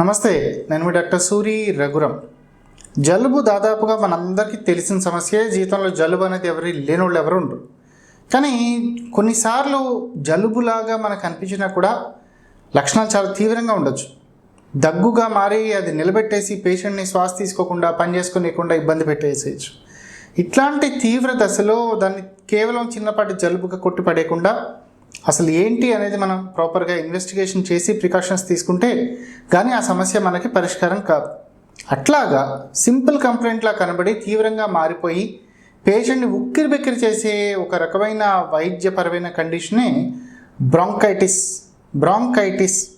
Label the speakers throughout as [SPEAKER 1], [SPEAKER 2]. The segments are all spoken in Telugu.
[SPEAKER 1] నమస్తే నేను మీ డాక్టర్ సూరి రఘురం. జలుబు దాదాపుగా మనందరికీ తెలిసిన సమస్యే జీవితంలో జలుబు అనేది ఎవరి లేని వాళ్ళు ఎవరు ఉండరు. కానీ కొన్నిసార్లు జలుబులాగా మనకు అనిపించినా కూడా లక్షణాలు చాలా తీవ్రంగా ఉండొచ్చు. దగ్గుగా మారి అది నిలబెట్టేసి పేషెంట్ని శ్వాస తీసుకోకుండా పని చేసుకోనికుండా ఇబ్బంది పెట్టేసేయచ్చు. ఇట్లాంటి తీవ్ర దశలో దాన్ని కేవలం చిన్నపాటి జలుబుగా కొట్టి పడేయకుండా అసలు ఏంటి అనేది మనం ప్రాపర్గా ఇన్వెస్టిగేషన్ చేసి ప్రికాషన్స్ తీసుకుంటే కానీ ఆ సమస్య మనకి పరిష్కారం కాదు. అట్లాగా సింపుల్ కంప్లైంట్లా కనబడి తీవ్రంగా మారిపోయి పేషెంట్ని ఉక్కిరి బిక్కిరి చేసే ఒక రకమైన వైద్యపరమైన కండిషనే బ్రాంకైటిస్ బ్రాంకైటిస్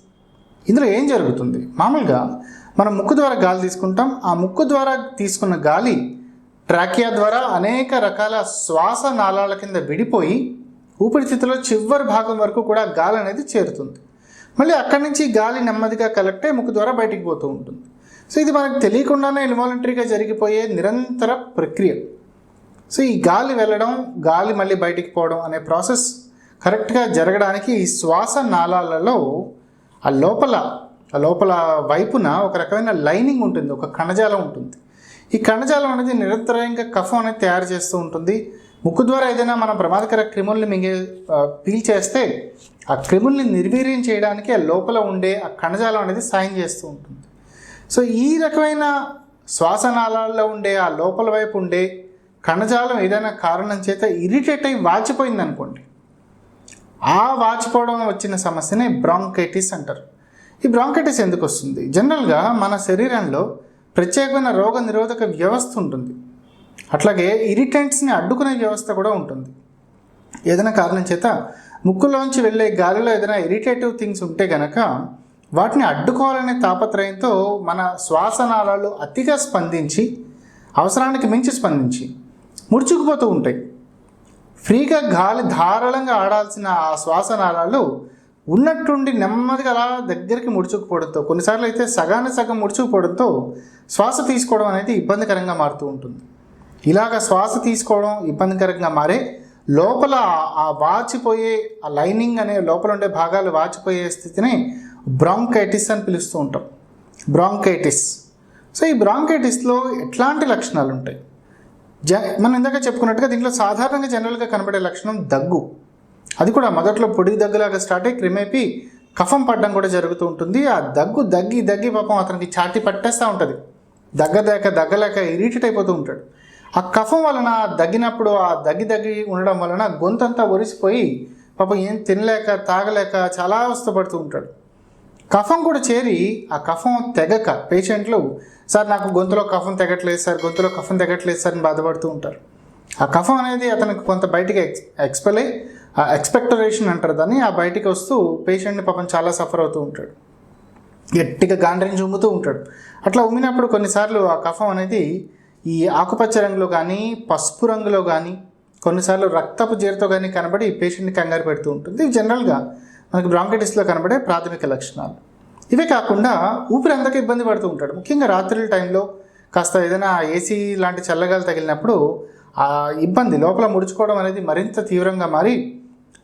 [SPEAKER 1] ఇందులో ఏం జరుగుతుంది? మామూలుగా మనం ముక్కు ద్వారా గాలి తీసుకుంటాం. ఆ ముక్కు ద్వారా తీసుకున్న గాలి ట్రాకియా ద్వారా అనేక రకాల శ్వాస నాళాల కింద విడిపోయి ఊపిరితిత్తులో చివరి భాగం వరకు కూడా గాలి అనేది చేరుతుంది. మళ్ళీ అక్కడి నుంచి గాలి నెమ్మదిగా కలెక్ట్ అయ్యి ముక్కు ద్వారా బయటికి పోతూ ఉంటుంది. సో ఇది మనకు తెలియకుండానే ఇన్వాలంటరీగా జరిగిపోయే నిరంతర ప్రక్రియ. సో ఈ గాలి వెళ్ళడం గాలి మళ్ళీ బయటికి పోవడం అనే ప్రాసెస్ కరెక్ట్గా జరగడానికి ఈ శ్వాస నాళాలలో ఆ లోపల ఆ లోపల వైపున ఒక రకమైన లైనింగ్ ఉంటుంది ఒక కణజాలం ఉంటుంది. ఈ కణజాలం అనేది నిరంతరంగా కఫం అనేది తయారు చేస్తూ ఉంటుంది. ముక్కు ద్వారా ఏదైనా మనం ప్రమాదకర క్రిముల్ని మింగే పీల్ పీల్చేస్తే ఆ క్రిముల్ని నిర్వీర్యం చేయడానికి ఆ లోపల ఉండే ఆ కణజాలం అనేది సాయం చేస్తూ ఉంటుంది. సో ఈ రకమైన శ్వాసనాళాల్లో ఉండే ఆ లోపల వైపు ఉండే కణజాలం ఏదైనా కారణం చేత ఇరిటేట్ అయి వాచిపోయింది అనుకోండి ఆ వాచిపోవడం వచ్చిన సమస్యనే బ్రాంకైటిస్ అంటారు. ఈ బ్రాంకైటిస్ ఎందుకు వస్తుంది? జనరల్గా మన శరీరంలో ప్రత్యేకమైన రోగ నిరోధక వ్యవస్థ ఉంటుంది. అట్లాగే ఇరిటెంట్స్ని అడ్డుకునే వ్యవస్థ కూడా ఉంటుంది. ఏదైనా కారణం చేత ముక్కులోంచి వెళ్ళే గాలిలో ఏదైనా ఇరిటేటివ్ థింగ్స్ ఉంటే గనక వాటిని అడ్డుకోవాలనే తాపత్రయంతో మన శ్వాసనాళాలు అతిగా స్పందించి అవసరానికి మించి స్పందించి ముడుచుకుపోతూ ఉంటాయి. ఫ్రీగా గాలి ధారాళంగా ఆడాల్సిన ఆ శ్వాసనాళాలు ఉన్నట్టుండి నెమ్మదిగా అలా దగ్గరికి ముడుచుకుపోవడంతో కొన్నిసార్లు అయితే సగాన్ని సగం ముడుచుకుపోవడంతో శ్వాస తీసుకోవడం అనేది ఇబ్బందికరంగా మారుతూ ఉంటుంది. ఇలాగ శ్వాస తీసుకోవడం ఇబ్బందికరంగా మారే లోపల ఆ- వాచిపోయే ఆ లైనింగ్ అనే లోపల ఉండే భాగాలు వాచిపోయే స్థితిని బ్రాంకైటిస్ అని పిలుస్తూ ఉంటాం. బ్రాంకైటిస్. సో ఈ బ్రాంకైటిస్లో ఎట్లాంటి లక్షణాలు ఉంటాయి? జ మనం ఇందాక చెప్పుకున్నట్టుగా దీంట్లో సాధారణంగా జనరల్గా కనబడే లక్షణం దగ్గు. అది కూడా మొదట్లో పొడి దగ్గులాగా స్టార్ట్ అయ్యి క్రిమేపి కఫం పడడం కూడా జరుగుతూ ఉంటుంది. ఆ దగ్గు దగ్గి దగ్గి పాపం అతనికి చాటి పట్టేస్తూ ఉంటుంది. దగ్గలేక దగ్గలేక ఇరిటేట్ అయిపోతూ ఉంటాడు. ఆ కఫం వలన దగ్గినప్పుడు ఆ దగ్గి దగ్గి ఉండడం వలన గొంతంతా ఒరిసిపోయి పాపం ఏం తినలేక తాగలేక చాలా అవస్థపడుతూ ఉంటాడు. కఫం కూడా చేరి ఆ కఫం తెగక పేషెంట్లు సార్ నాకు గొంతులో కఫం తెగట్లేదు సార్ గొంతులో కఫం తెగట్లేదు సార్ అని బాధపడుతూ ఉంటారు. ఆ కఫం అనేది అతనికి కొంత బయటికి ఎక్స్ ఎక్స్పెల్ అయ్యి ఆ ఎక్స్పెక్టరేషన్ అంటారు దాన్ని ఆ బయటికి వస్తూ పేషెంట్ని పాపం చాలా సఫర్ అవుతూ ఉంటాడు. గట్టిగా గాండ్రించి ఉమ్ముతూ ఉంటాడు. అట్లా ఉమ్మినప్పుడు కొన్నిసార్లు ఆ కఫం అనేది ఈ ఆకుపచ్చ రంగులో కానీ పసుపు రంగులో కానీ కొన్నిసార్లు రక్తపు జీరతో కానీ కనబడి పేషెంట్ని కంగారు పెడుతూ ఉంటుంది. ఇవి జనరల్గా మనకి బ్రాంకటిస్లో కనబడే ప్రాథమిక లక్షణాలు. ఇవే కాకుండా ఊపిరి అందక ఇబ్బంది పడుతూ ఉంటాడు. ముఖ్యంగా రాత్రుల టైంలో కాస్త ఏదైనా ఏసీ లాంటి చల్లగాలు తగిలినప్పుడు ఆ ఇబ్బంది లోపల ముడుచుకోవడం అనేది మరింత తీవ్రంగా మారి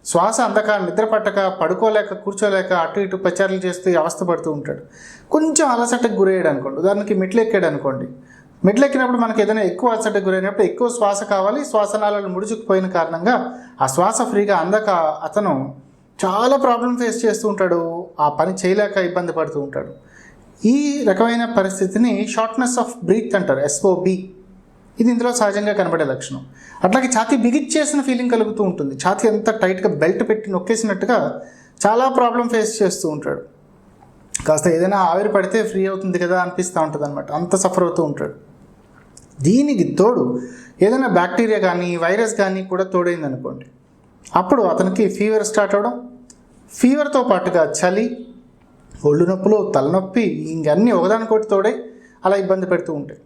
[SPEAKER 1] శ్వాస అందక నిద్ర పట్టక పడుకోలేక కూర్చోలేక అటు ఇటు ప్రచారాలు చేస్తూ అవస్థ పడుతూ ఉంటాడు. కొంచెం అలసటకు గురయ్యాడు అనుకోండి ఉదాహరణకి మెట్లు ఎక్కాడు అనుకోండి మెట్లు ఎక్కినప్పుడు మనకి ఏదైనా ఎక్కువ అలసటకు గురైనప్పుడు ఎక్కువ శ్వాస కావాలి. శ్వాసనాళాలు ముడుచుకుపోయిన కారణంగా ఆ శ్వాస ఫ్రీగా అందక అతను చాలా ప్రాబ్లం ఫేస్ చేస్తూ ఉంటాడు. ఆ పని చేయలేక ఇబ్బంది పడుతూ ఉంటాడు. ఈ రకమైన పరిస్థితిని షార్ట్నెస్ ఆఫ్ బ్రీత్ అంటారు ఎస్ఓబి ఇది ఇందులో సహజంగా కనబడే లక్షణం. అట్లాగే ఛాతీ బిగిచ్చేసిన ఫీలింగ్ కలుగుతూ ఉంటుంది. ఛాతీ అంతా టైట్గా బెల్ట్ పెట్టి నొక్కేసినట్టుగా చాలా ప్రాబ్లం ఫేస్ చేస్తూ ఉంటాడు. కాస్త ఏదైనా ఆవిరి పడితే ఫ్రీ అవుతుంది కదా అనిపిస్తూ ఉంటుంది అనమాట అంత సఫర్ అవుతూ ఉంటాడు. దీనికి తోడు ఏదైనా బ్యాక్టీరియా కానీ వైరస్ కానీ కూడా తోడైంది అనుకోండి అప్పుడు అతనికి ఫీవర్ స్టార్ట్ అవడం ఫీవర్తో పాటుగా చలి ఒళ్ళు నొప్పులు తలనొప్పి ఇంకన్నీ ఒకదానికోటి తోడై అలా ఇబ్బంది పెడుతూ ఉంటాయి.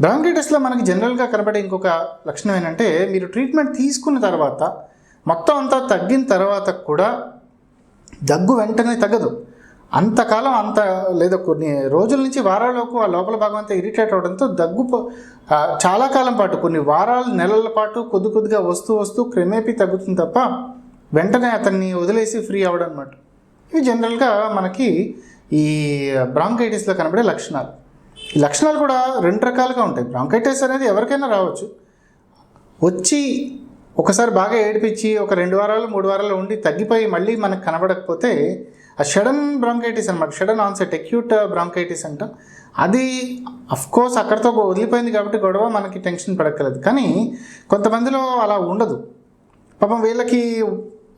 [SPEAKER 1] బ్రాంకైటిస్లో మనకి జనరల్గా కనబడే ఇంకొక లక్షణం ఏంటంటే మీరు ట్రీట్మెంట్ తీసుకున్న తర్వాత మొత్తం అంతా తగ్గిన తర్వాత కూడా దగ్గు వెంటనే తగ్గదు. అంతకాలం అంత లేదా కొన్ని రోజుల నుంచి వారాలకు ఆ లోపల భాగం అంతా ఇరిటేట్ అవడంతో దగ్గు చాలా కాలం పాటు కొన్ని వారాలు నెలల పాటు కొద్ది కొద్దిగా వస్తూ వస్తూ క్రమేపీ తగ్గుతుంది తప్ప వెంటనే అతన్ని వదిలేసి ఫ్రీ అవ్వడం అనమాట ఇవి జనరల్గా మనకి ఈ బ్రాంకైటిస్లో కనబడే లక్షణాలు. ఈ లక్షణాలు కూడా రెండు రకాలుగా ఉంటాయి. బ్రాంకైటిస్ అనేది ఎవరికైనా రావచ్చు. వచ్చి ఒకసారి బాగా ఏడిపించి ఒక రెండు వారాలు మూడు వారాలు ఉండి తగ్గిపోయి మళ్ళీ మనకు కనబడకపోతే ఆ షడన్ బ్రాంకైటిస్ అనమాట షడన్ ఆన్సెట్ అక్యూట్ బ్రాంకైటిస్ అంటాం. అది కోర్స్ అక్కడితో వదిలిపోయింది కాబట్టి గొడవ మనకి టెన్షన్ పడక్కలేదు కానీ కొంతమందిలో అలా ఉండదు. పాపం వీళ్ళకి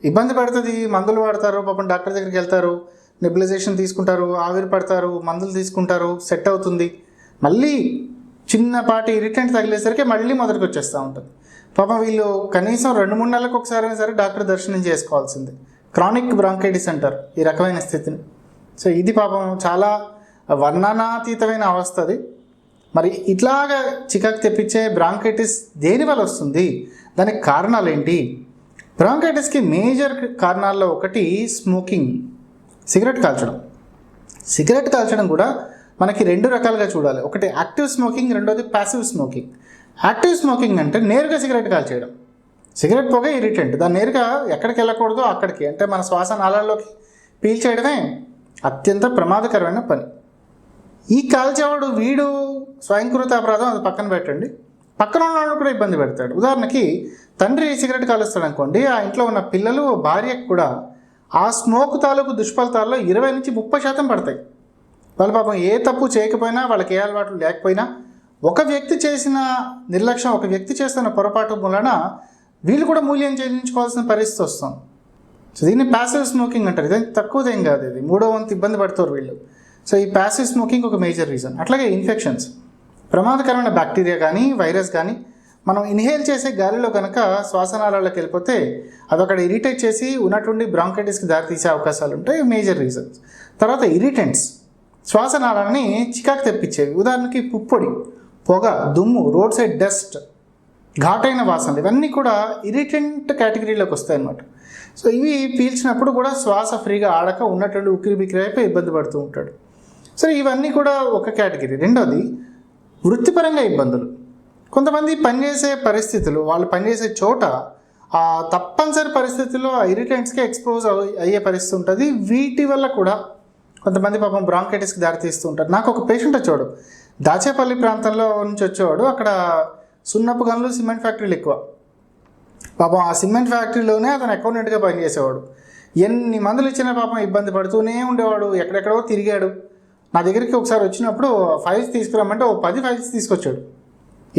[SPEAKER 1] ఇబ్బంది పడుతుంది మందులు వాడతారు పాపం డాక్టర్ దగ్గరికి వెళ్తారు నెబిలైజేషన్ తీసుకుంటారు ఆవిరి పడతారు మందులు తీసుకుంటారు సెట్ అవుతుంది. మళ్ళీ చిన్నపాటి ఇరిటెంట్ తగిలేసరికి మళ్ళీ మొదటికి వచ్చేస్తూ ఉంటుంది. పాపం వీళ్ళు కనీసం రెండు మూడు నెలలకు ఒకసారి అయినా సరే డాక్టర్ దర్శనం చేసుకోవాల్సిందే. క్రానిక్ బ్రాంకైటిస్ అంటారు ఈ రకమైన స్థితిని. సో ఇది పాపం చాలా వర్ణనాతీతమైన అవస్థ అది. మరి ఇట్లాగా చికాకు తెప్పించే బ్రాంకైటిస్ దేని వల్ల వస్తుంది? దానికి కారణాలు ఏంటి బ్రాంకైటిస్కి మేజర్ కారణాల్లో ఒకటి స్మోకింగ్ సిగరెట్ కాల్చడం. సిగరెట్ కాల్చడం కూడా మనకి రెండు రకాలుగా చూడాలి. ఒకటి యాక్టివ్ స్మోకింగ్ రెండోది ప్యాసివ్ స్మోకింగ్. యాక్టివ్ స్మోకింగ్ అంటే నేరుగా సిగరెట్ కాల్చేయడం. సిగరెట్ పొగ ఇరిటెంట్. దాన్ని నేరుగా ఎక్కడికి వెళ్ళకూడదో అక్కడికి. అంటే మన శ్వాస నాళాల్లోకి పీల్చేయడమే అత్యంత ప్రమాదకరమైన పని. ఈ కాల్చేవాడు వీడు స్వయంకృత అపరాధం అది పక్కన పెట్టండి. పక్కన ఉన్న వాళ్ళు కూడా ఇబ్బంది పెడతాడు. ఉదాహరణకి తండ్రి సిగరెట్ కాలుస్తాడు అనుకోండి. ఆ ఇంట్లో ఉన్న పిల్లలు భార్యకు కూడా ఆ స్మోక్ తాలూకు దుష్ఫలితాల్లో ఇరవై నుంచి ముప్పై శాతం పడతాయి. వాళ్ళ పాపం ఏ తప్పు చేయకపోయినా వాళ్ళకి ఏ అలవాట్లు లేకపోయినా ఒక వ్యక్తి చేసిన నిర్లక్ష్యం ఒక వ్యక్తి చేస్తున్న పొరపాటు వలన వీళ్ళు కూడా మూల్యం చెల్లించుకోవాల్సిన పరిస్థితి వస్తుంది సో దీన్ని ప్యాసివ్ స్మోకింగ్ అంటారు. ఇది తక్కువదేం కాదు ఇది. మూడో వంతు ఇబ్బంది పడతారు వీళ్ళు. సో ఈ ప్యాసివ్ స్మోకింగ్ ఒక మేజర్ రీజన్ అట్లాగే ఇన్ఫెక్షన్స్ ప్రమాదకరమైన బ్యాక్టీరియా కానీ వైరస్ కానీ మనం ఇన్హేల్ చేసే గాలిలో కనుక శ్వాసనాళాలకు వెళ్ళిపోతే అది అక్కడ ఇరిటేట్ చేసి ఉన్నటువంటి బ్రాంకైటిస్కి దారితీసే అవకాశాలు ఉంటాయి. మేజర్ రీజన్స్ తర్వాత ఇరిటెంట్స్ శ్వాసనాళాలని చికాకు తెప్పించేవి. ఉదాహరణకి పుప్పొడి పొగ దుమ్ము రోడ్ సైడ్ డస్ట్ ఘాటైన వాసనలు. ఇవన్నీ కూడా ఇరిటెంట్ కేటగిరీలోకి వస్తాయి అన్నమాట సో ఇవి పీల్చినప్పుడు కూడా శ్వాస ఫ్రీగా ఆడక ఉన్నటువంటి ఉక్కిరి బిక్కిరి అయిపోయి ఇబ్బంది పడుతూ ఉంటాడు. సరే ఇవన్నీ కూడా ఒక కేటగిరీ రెండోది వృత్తిపరంగా ఇబ్బందులు. కొంతమంది పనిచేసే పరిస్థితులు వాళ్ళు పనిచేసే చోట ఆ తప్పనిసరి పరిస్థితుల్లో ఇరిటెంట్స్కి ఎక్స్పోజ్ అయ్యే పరిస్థితి ఉంటుంది. వీటి వల్ల కూడా కొంతమంది పాపం బ్రాంకైటిస్కి దారితీస్తూ ఉంటారు. నాకు ఒక పేషెంట్ వచ్చాడు. దాచేపల్లి ప్రాంతంలో నుంచి వచ్చేవాడు. అక్కడ సున్నపు గనులు సిమెంట్ ఫ్యాక్టరీలు ఎక్కువ. పాపం ఆ సిమెంట్ ఫ్యాక్టరీలోనే అతను అకౌంటెంట్గా పనిచేసేవాడు. ఎన్ని మందులు ఇచ్చినా పాపం ఇబ్బంది పడుతూనే ఉండేవాడు. ఎక్కడెక్కడో తిరిగాడు. నా దగ్గరికి ఒకసారి వచ్చినప్పుడు ఫైల్స్ తీసుకురామంటే ఓ పది ఫైల్స్ తీసుకొచ్చాడు.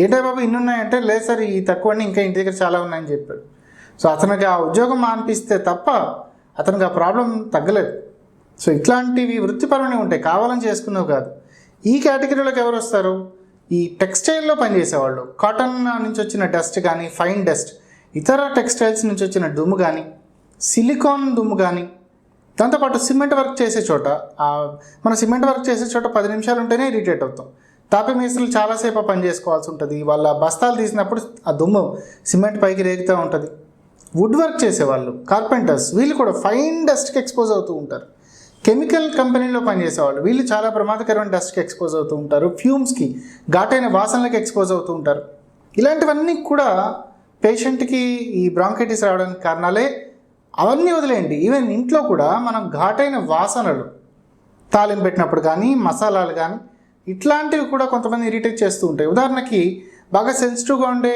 [SPEAKER 1] ఏంటో బాబు ఇన్ని ఉన్నాయంటే లేదు సార్ ఈ తక్కువ ఇంకా ఇంటి దగ్గర చాలా ఉన్నాయని చెప్పాడు. సో అతనికి ఆ ఉద్యోగం మానిపిస్తే తప్ప అతనికి ఆ ప్రాబ్లం తగ్గలేదు. సో ఇట్లాంటివి వృత్తిపరమైనవి ఉంటాయి. కావాలని చేసుకున్నావు కాదు. ఈ కేటగిరీలోకి ఎవరు వస్తారు? ఈ టెక్స్టైల్లో పనిచేసేవాళ్ళు. కాటన్ నుంచి వచ్చిన డస్ట్ కానీ ఫైన్ డస్ట్ ఇతర టెక్స్టైల్స్ నుంచి వచ్చిన దుమ్ము కానీ సిలికాన్ దుమ్ము కానీ దాంతోపాటు సిమెంట్ వర్క్ చేసే చోట మనం మన సిమెంట్ వర్క్ చేసే చోట పది నిమిషాలు ఉంటేనే ఇరిటేట్ అవుతాం. తాపి మేస్త్రులు చాలాసేపు పని చేసుకోవాల్సి ఉంటుంది వాళ్ళ బస్తాలు తీసినప్పుడు ఆ దుమ్ము సిమెంట్ పైకి రేగుతూ ఉంటుంది. వుడ్ వర్క్ చేసేవాళ్ళు కార్పెంటర్స్ వీళ్ళు కూడా ఫైన్ డస్ట్కి ఎక్స్పోజ్ అవుతూ ఉంటారు. కెమికల్ కంపెనీలో పనిచేసేవాళ్ళు. వీళ్ళు చాలా ప్రమాదకరమైన డస్ట్కి ఎక్స్పోజ్ అవుతూ ఉంటారు. ఫ్యూమ్స్కి ఘాటైన వాసనలకు ఎక్స్పోజ్ అవుతూ ఉంటారు. ఇలాంటివన్నీ కూడా పేషెంట్కి ఈ బ్రాంకైటిస్ రావడానికి కారణాలే. అవన్నీ వదిలేయండి. ఈవెన్ ఇంట్లో కూడా మనం ఘాటైన వాసనలు తాలింపు పెట్టినప్పుడు కానీ మసాలాలు కానీ ఇట్లాంటివి కూడా కొంతమంది ఇరిటేట్ చేస్తూ ఉంటాయి. ఉదాహరణకి బాగా సెన్సిటివ్గా ఉండే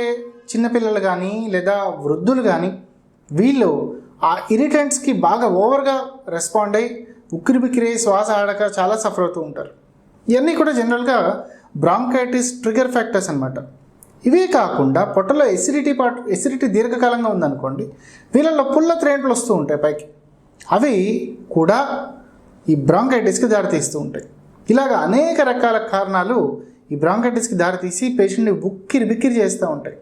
[SPEAKER 1] చిన్నపిల్లలు కానీ లేదా వృద్ధులు కానీ వీళ్ళు ఆ ఇరిటెంట్స్కి బాగా ఓవర్గా రెస్పాండ్ అయ్యి ఉక్కిరి బిక్కిరి శ్వాస ఆడక చాలా సఫర్ అవుతూ ఉంటారు. ఇవన్నీ కూడా జనరల్గా బ్రాంకైటిస్ ట్రిగర్ ఫ్యాక్టర్స్ అనమాట ఇవే కాకుండా పొట్టలో ఎసిడిటీ పాటు ఎసిడిటీ దీర్ఘకాలంగా ఉందనుకోండి వీళ్ళలో పుల్ల త్రేంట్లు వస్తూ ఉంటాయి పైకి. అవి కూడా ఈ బ్రాంకైటిస్కి దారితీస్తూ ఉంటాయి. ఇలాగ అనేక రకాల కారణాలు ఈ బ్రాంకైటిస్కి దారితీసి పేషెంట్ని ఉక్కిరి బిక్కిరి చేస్తూ ఉంటాయి.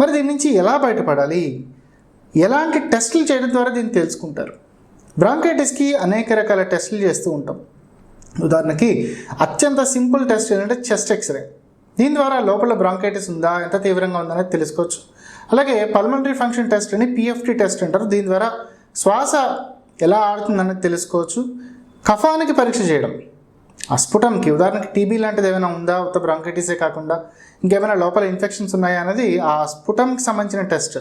[SPEAKER 1] మరి దీని నుంచి ఎలా బయటపడాలి? ఎలాంటి టెస్టులు చేయడం ద్వారా దీన్ని తెలుసుకుంటారు? బ్రాంకైటిస్కి అనేక రకాల టెస్టులు చేస్తూ ఉంటాం. ఉదాహరణకి అత్యంత సింపుల్ టెస్ట్ ఏంటంటే చెస్ట్ ఎక్స్రే. దీని ద్వారా లోపల బ్రాంకైటిస్ ఉందా ఎంత తీవ్రంగా ఉందనేది తెలుసుకోవచ్చు. అలాగే పల్మనరీ ఫంక్షన్ టెస్ట్ అని పిఎఫ్టీ టెస్ట్ అంటారు. దీని ద్వారా శ్వాస ఎలా ఆడుతుందనేది తెలుసుకోవచ్చు. కఫానికి పరీక్ష చేయడం. ఆ స్ఫుటంకి ఉదాహరణకి టీబీ లాంటిది ఏమైనా ఉందా? ఉత్త బ్రాంకైటిసే కాకుండా ఇంకేమైనా లోపల ఇన్ఫెక్షన్స్ ఉన్నాయా అనేది ఆ స్ఫుటంకి సంబంధించిన టెస్ట్.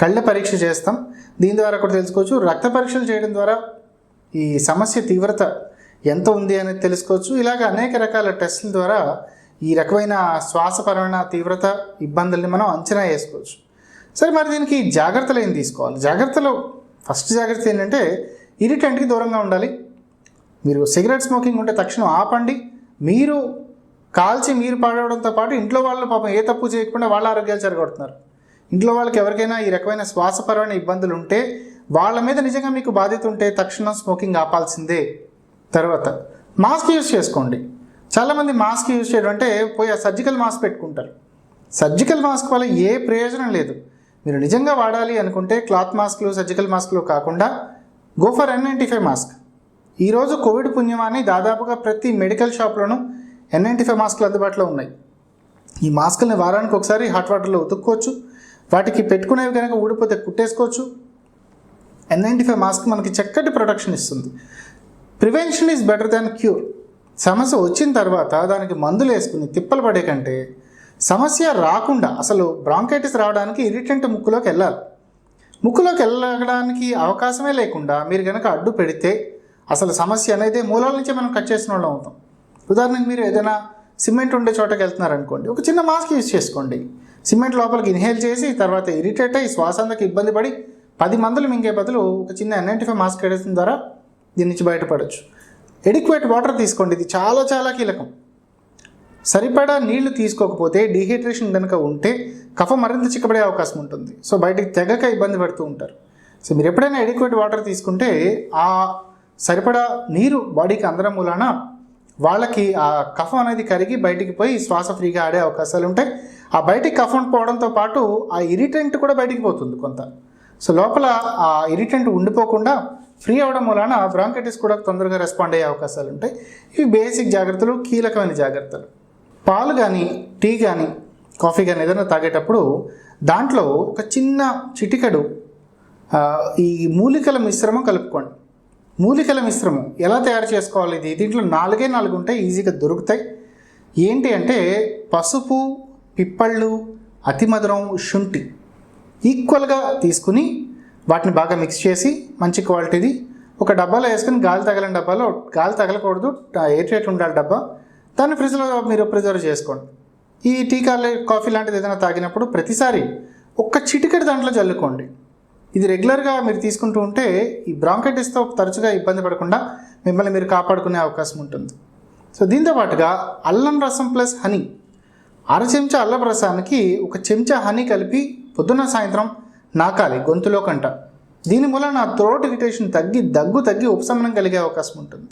[SPEAKER 1] కళ్ళ పరీక్ష చేస్తాం. దీని ద్వారా కూడా తెలుసుకోవచ్చు. రక్త పరీక్షలు చేయడం ద్వారా ఈ సమస్య తీవ్రత ఎంత ఉంది అనేది తెలుసుకోవచ్చు. ఇలాగ అనేక రకాల టెస్టుల ద్వారా ఈ రకమైన శ్వాసపరమైన తీవ్రత ఇబ్బందుల్ని మనం అంచనా వేసుకోవచ్చు. సరే మరి దీనికి జాగ్రత్తలు ఏం తీసుకోవాలి? జాగ్రత్తలు ఫస్ట్ జాగ్రత్త ఏంటంటే ఇరిటెంట్కి దూరంగా ఉండాలి. మీరు సిగరెట్ స్మోకింగ్ ఉంటే తక్షణం ఆపండి. మీరు కాల్చి మీరు పాడవడంతో పాటు ఇంట్లో వాళ్ళు పాపం ఏ తప్పు చేయకుండా వాళ్ళ ఆరోగ్యాలు చెరగొడుతున్నారు. ఇంట్లో వాళ్ళకి ఎవరికైనా ఈ రకమైన శ్వాసపరమైన ఇబ్బందులు ఉంటే వాళ్ళ మీద నిజంగా మీకు బాధ్యత ఉంటే తక్షణం స్మోకింగ్ ఆపాల్సిందే. తర్వాత మాస్క్ యూజ్ చేసుకోండి. చాలామంది మాస్క్ యూజ్ చేయడం అంటే పోయి ఆ సర్జికల్ మాస్క్ పెట్టుకుంటారు. సర్జికల్ మాస్క్ వల్ల ఏ ప్రయోజనం లేదు. మీరు నిజంగా వాడాలి అనుకుంటే క్లాత్ మాస్క్లు సర్జికల్ మాస్క్లు కాకుండా go for N ninety five mask. ఈరోజు కోవిడ్ పుణ్యమాన్ని దాదాపుగా ప్రతి మెడికల్ షాప్లోనూ ఎన్ నైంటీ ఫైవ్ మాస్క్లు అందుబాటులో ఉన్నాయి. ఈ మాస్కుల్ని వారానికి ఒకసారి హాట్ వాటర్లో ఉతుక్కోవచ్చు. వాటికి పెట్టుకునేవి కనుక ఊడిపోతే కుట్టేసుకోవచ్చు. ఎన్ నైంటీ ఫైవ్ మాస్క్ మనకి చక్కటి ప్రొటెక్షన్ ఇస్తుంది. Prevention is better than cure సమస్య వచ్చిన తర్వాత దానికి మందులు వేసుకుని తిప్పలు పడే కంటే సమస్య రాకుండా అసలు బ్రాంకైటిస్ రావడానికి ఇరిటెంట్ ముక్కులోకి వెళ్ళాలి. ముక్కులోకి వెళ్ళడానికి అవకాశమే లేకుండా మీరు కనుక అడ్డు పెడితే అసలు సమస్య అనేది మూలాల నుంచే మనం కట్ చేసిన వాళ్ళం అవుతాం. ఉదాహరణకు మీరు ఏదైనా సిమెంట్ ఉండే చోటకి వెళ్తున్నారనుకోండి ఒక చిన్న మాస్క్ యూజ్ చేసుకోండి. సిమెంట్ లోపలికి ఇన్హేల్ చేసి తర్వాత ఇరిటేట్ అయ్యి శ్వాస అందరికి ఇబ్బంది పడి పది మందులు మింగే బదులు ఒక చిన్న ఎన్ ఫైవ్ మాస్క్ వేయడం ద్వారా దీని నుంచి బయటపడవచ్చు ఎడిక్వేట్ వాటర్ తీసుకోండి. ఇది చాలా చాలా కీలకం. సరిపడా నీళ్ళు తీసుకోకపోతే డిహైడ్రేషన్ కనుక ఉంటే కఫ మరింత చిక్కబడే అవకాశం ఉంటుంది. సో బయటికి తెగక ఇబ్బంది పడుతూ ఉంటారు. సో మీరు ఎప్పుడైనా ఎడిక్వేట్ వాటర్ తీసుకుంటే ఆ సరిపడా నీరు బాడీకి అందడం మూలాన వాళ్ళకి ఆ కఫం అనేది కరిగి బయటికి పోయి శ్వాస ఫ్రీగా ఆడే అవకాశాలు ఉంటాయి. ఆ బయటికి కఫం పోవడంతో పాటు ఆ ఇరిటెంట్ కూడా బయటికి పోతుంది కొంత. సో లోపల ఆ ఇరిటెంట్ ఉండిపోకుండా ఫ్రీ అవడం వలన బ్రాంకైటిస్ కూడా తొందరగా రెస్పాండ్ అయ్యే అవకాశాలు ఉంటాయి. ఇవి బేసిక్ జాగ్రత్తలు కీలకమైన జాగ్రత్తలు. పాలు కానీ టీ కానీ కాఫీ కానీ ఏదైనా తాగేటప్పుడు దాంట్లో ఒక చిన్న చిటికెడు ఈ మూలికల మిశ్రమం కలుపుకోండి. మూలికల మిశ్రమం ఎలా తయారు చేసుకోవాలి? ఇది దీంట్లో నాలుగే నాలుగు ఉంటాయి ఈజీగా దొరుకుతాయి. ఏంటి అంటే పసుపు పిప్పళ్ళు అతిమధురం శుంఠి. ఈక్వల్గా తీసుకుని వాటిని బాగా మిక్స్ చేసి మంచి క్వాలిటీది ఒక డబ్బాలో వేసుకుని గాలి తగలని డబ్బాలో గాలి తగలకూడదు. ఎయిర్ టైట్ ఉండాలి డబ్బా. దాన్ని ఫ్రిడ్జ్లో మీరు ప్రిజర్వ్ చేసుకోండి. ఈ టీ కాలే కాఫీ లాంటిది ఏదైనా తాగినప్పుడు ప్రతిసారి ఒక్క చిటికెడు దాంట్లో చల్లుకోండి. ఇది రెగ్యులర్గా మీరు తీసుకుంటూ ఉంటే ఈ బ్రాంకైటిస్తో తరచుగా ఇబ్బంది పడకుండా మిమ్మల్ని మీరు కాపాడుకునే అవకాశం ఉంటుంది. సో దీంతో పాటుగా అల్లం రసం ప్లస్ హనీ అర చెంచా అల్లప్రసానికి ఒక చెంచా హనీ కలిపి పొద్దున్న సాయంత్రం నాకాలి గొంతులో కంట. దీని మూలన థ్రోట్ ఇరిటేషన్ తగ్గి దగ్గు తగ్గి ఉపశమనం కలిగే అవకాశం ఉంటుంది.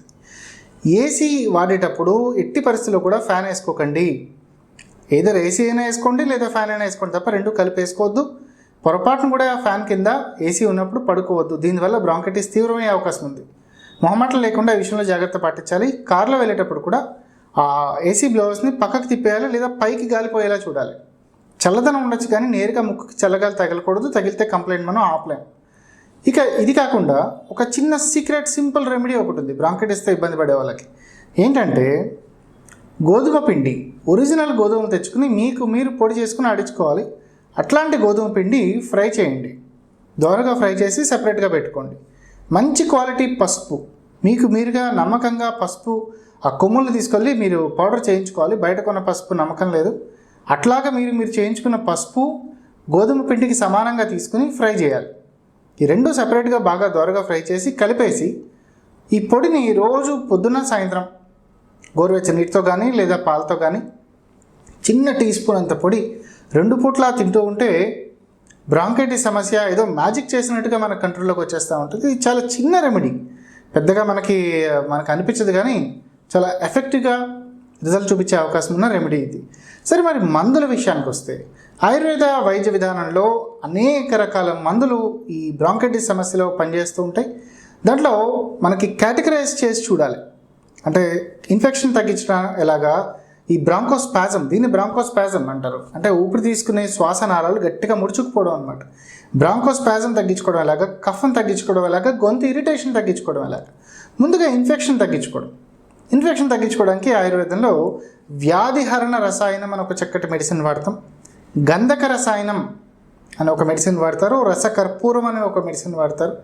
[SPEAKER 1] ఏసీ వాడేటప్పుడు ఎట్టి పరిస్థితుల్లో కూడా ఫ్యాన్ వేసుకోకండి. ఏదర్ ఏసీ అయినా వేసుకోండి లేదా ఫ్యాన్ అయినా వేసుకోండి తప్ప రెండు కలిపి వేసుకోవద్దు. పొరపాటును కూడా ఫ్యాన్ కింద ఏసీ ఉన్నప్పుడు పడుకోవద్దు. దీనివల్ల బ్రాంకైటిస్ తీవ్రమయ్యే అవకాశం ఉంది. మొహమాటలు లేకుండా ఈ విషయంలో జాగ్రత్త పాటించాలి. కార్లో వెళ్ళేటప్పుడు కూడా ఆ ఏసీ బ్లౌజ్ని పక్కకు తిప్పేయాలి లేదా పైకి గాలిపోయేలా చూడాలి? చల్లదనం ఉండొచ్చు కానీ నేరుగా ముక్కుకి చల్లగాలి తగలకూడదు తగిలితే కంప్లైంట్ మనం ఆపలేం. ఇక ఇది కాకుండా ఒక చిన్న సీక్రెట్ సింపుల్ రెమెడీ ఒకటి ఉంది. బ్రాంకైటిస్తో ఇబ్బంది పడే వాళ్ళకి. ఏంటంటే గోధుమ పిండి ఒరిజినల్ గోధుమ తెచ్చుకుని మీకు మీరు పొడి చేసుకుని ఆడించుకోవాలి. అట్లాంటి గోధుమ పిండి ఫ్రై చేయండి. దోరగా ఫ్రై చేసి సపరేట్గా పెట్టుకోండి. మంచి క్వాలిటీ పసుపు. మీకు మీరుగా నమ్మకంగా పసుపు ఆ కొమ్ములు తీసుకెళ్ళి మీరు పౌడర్ చేయించుకోవాలి. బయట కొన్న పసుపు నమ్మకం లేదు. అట్లాగా మీరు మీరు చేయించుకున్న పసుపు గోధుమ పిండికి సమానంగా తీసుకుని ఫ్రై చేయాలి. ఈ రెండు సపరేట్గా బాగా దోరగా ఫ్రై చేసి కలిపేసి ఈ పొడిని రోజు పొద్దున్న సాయంత్రం గోరువెచ్చని నీటితో కానీ లేదా పాలతో కానీ చిన్న టీ స్పూన్ అంత పొడి రెండు పూట్ల తింటూ ఉంటే బ్రాంకైటిస్ సమస్య ఏదో మ్యాజిక్ చేసినట్టుగా మన కంట్రోల్లోకి వచ్చేస్తూ ఉంటుంది. ఇది చాలా చిన్న రెమెడీ. పెద్దగా మనకి మనకు అనిపించదు కానీ చాలా ఎఫెక్టివ్గా రిజల్ట్ చూపించే అవకాశం ఉన్న రెమెడీ ఇది. సరే మరి మందుల విషయానికి వస్తే ఆయుర్వేద వైద్య విధానంలో అనేక రకాల మందులు ఈ బ్రాంకైటిస్ సమస్యలో పనిచేస్తూ ఉంటాయి. దాంట్లో మనకి కేటగరైజ్ చేసి చూడాలి. అంటే ఇన్ఫెక్షన్ తగ్గించడం ఎలాగా? ఈ బ్రాంకోస్పాజం దీన్ని బ్రాంకోస్పాజం అంటారు. అంటే ఊపిరి తీసుకునే శ్వాస నారాలు గట్టిగా ముడుచుకుపోవడం అనమాట బ్రాంకోస్పాజం తగ్గించుకోవడం ఎలాగా? కఫం తగ్గించుకోవడం ఎలాగా? గొంతు ఇరిటేషన్ తగ్గించుకోవడం ఎలాగా? ముందుగా ఇన్ఫెక్షన్ తగ్గించుకోవడం. ఇన్ఫెక్షన్ తగ్గించుకోవడానికి ఆయుర్వేదంలో వ్యాధిహరణ రసాయనం అని ఒక చక్కటి మెడిసిన్ వాడతాం. గంధక రసాయనం అని ఒక మెడిసిన్ వాడతారు. రసకర్పూరం అనే ఒక మెడిసిన్ వాడతారు.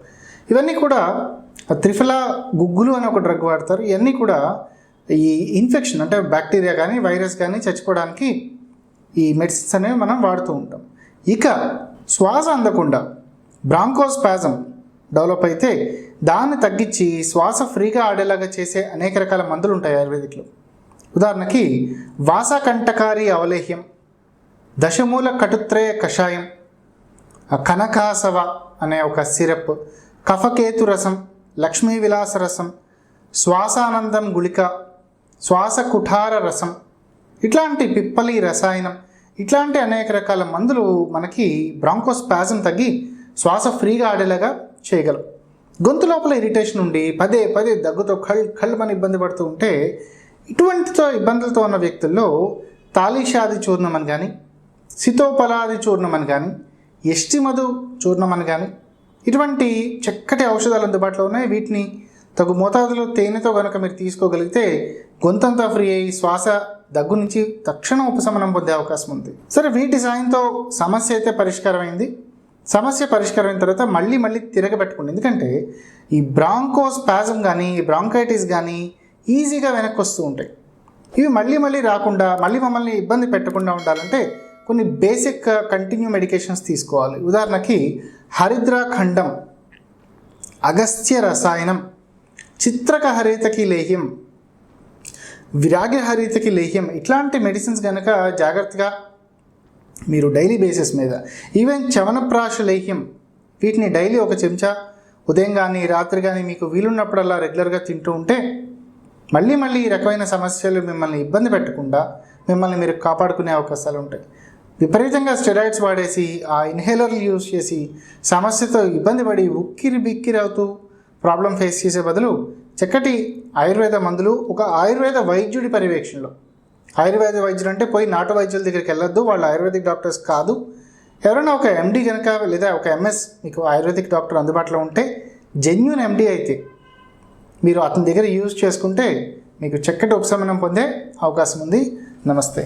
[SPEAKER 1] ఇవన్నీ కూడా త్రిఫల గుగ్గులు అనే ఒక డ్రగ్ వాడతారు. ఇవన్నీ కూడా ఈ ఇన్ఫెక్షన్ అంటే బ్యాక్టీరియా కానీ వైరస్ కానీ చచ్చిపోవడానికి ఈ మెడిసిన్స్ అనేవి మనం వాడుతూ ఉంటాం. ఇక శ్వాస అందకుండా బ్రాంకోస్పాజం డెవలప్ అయితే దాన్ని తగ్గించి శ్వాస ఫ్రీగా ఆడేలాగా చేసే అనేక రకాల మందులు ఉంటాయి ఆయుర్వేదిక్లో. ఉదాహరణకి వాసకంఠకారి అవలేహ్యం దశమూల కటుత్రయ కషాయం కనకాసవ అనే ఒక సిరప్ కఫకేతు రసం లక్ష్మీ విలాస రసం శ్వాసానందం గుళిక శ్వాస కుఠార రసం ఇట్లాంటి పిప్పలి రసాయనం ఇట్లాంటి అనేక రకాల మందులు మనకి బ్రాంకోస్పాజం తగ్గి శ్వాస ఫ్రీగా ఆడేలాగా చేయగలం. గొంతు లోపల ఇరిటేషన్ ఉండి పదే పదే దగ్గుతో కళ్ కళ్ళమని ఇబ్బంది పడుతూ ఉంటే ఇటువంటితో ఇబ్బందులతో ఉన్న వ్యక్తుల్లో తాలీషాది చూర్ణం అని కానీ సితోపలాది చూర్ణం అని కానీ ఎష్టిమధు చూర్ణం అని కానీ ఇటువంటి చక్కటి ఔషధాలు అందుబాటులో ఉన్నాయి. వీటిని తగు మోతాదులో తేనెతో కనుక మీరు తీసుకోగలిగితే గొంతంతా ఫ్రీ అయ్యి శ్వాస దగ్గు నుంచి తక్షణ ఉపశమనం పొందే అవకాశం ఉంది. సరే వీటి సాయంతో సమస్య అయితే పరిష్కారమైంది. సమస్య పరిష్కారమైన తర్వాత మళ్ళీ మళ్ళీ తిరగబెట్టుకోండి. ఎందుకంటే ఈ బ్రాంకోస్ ప్యాజం కానీ బ్రాంకైటిస్ కానీ ఈజీగా వెనక్కి వస్తూ ఉంటాయి. ఇవి మళ్ళీ మళ్ళీ రాకుండా మళ్ళీ మమ్మల్ని ఇబ్బంది పెట్టకుండా ఉండాలంటే కొన్ని బేసిక్ కంటిన్యూ మెడికేషన్స్ తీసుకోవాలి. ఉదాహరణకి హరిద్రాఖండం అగస్త్య రసాయనం చిత్రక హరితకి లేహ్యం విరాగ హరితకి లేహ్యం ఇట్లాంటి మెడిసిన్స్ కనుక జాగ్రత్తగా మీరు డైలీ బేసిస్ మీద. ఈవెన్ చవనప్రాశ లేహ్యం వీటిని డైలీ ఒక చెంచా ఉదయం కానీ రాత్రి కానీ మీకు వీలున్నప్పుడల్లా రెగ్యులర్గా తింటూ ఉంటే మళ్ళీ మళ్ళీ ఈ రకమైన సమస్యలు మిమ్మల్ని ఇబ్బంది పెట్టకుండా మిమ్మల్ని మీరు కాపాడుకునే అవకాశాలు ఉంటాయి. విపరీతంగా స్టెరాయిడ్స్ వాడేసి ఆ ఇన్హేలర్లు యూజ్ చేసి సమస్యతో ఇబ్బంది పడి ఉక్కిరి బిక్కిరి అవుతూ ప్రాబ్లం ఫేస్ చేసే బదులు చక్కటి ఆయుర్వేద మందులు ఒక ఆయుర్వేద వైద్యుడి పర్యవేక్షణలో. ఆయుర్వేద వైద్యులు అంటే పోయి నాటు వైద్యుల దగ్గరికి వెళ్ళొద్దు వాళ్ళు ఆయుర్వేదిక్ డాక్టర్స్ కాదు. ఎవరైనా ఒక ఎండి కనుక లేదా ఒక ఎంఎస్ మీకు ఆయుర్వేదిక్ డాక్టర్ అందుబాటులో ఉంటే జెన్యున్ ఎండి అయితే మీరు అతని దగ్గర యూజ్ చేసుకుంటే మీకు చక్కటి ఉపశమనం పొందే అవకాశం ఉంది. నమస్తే.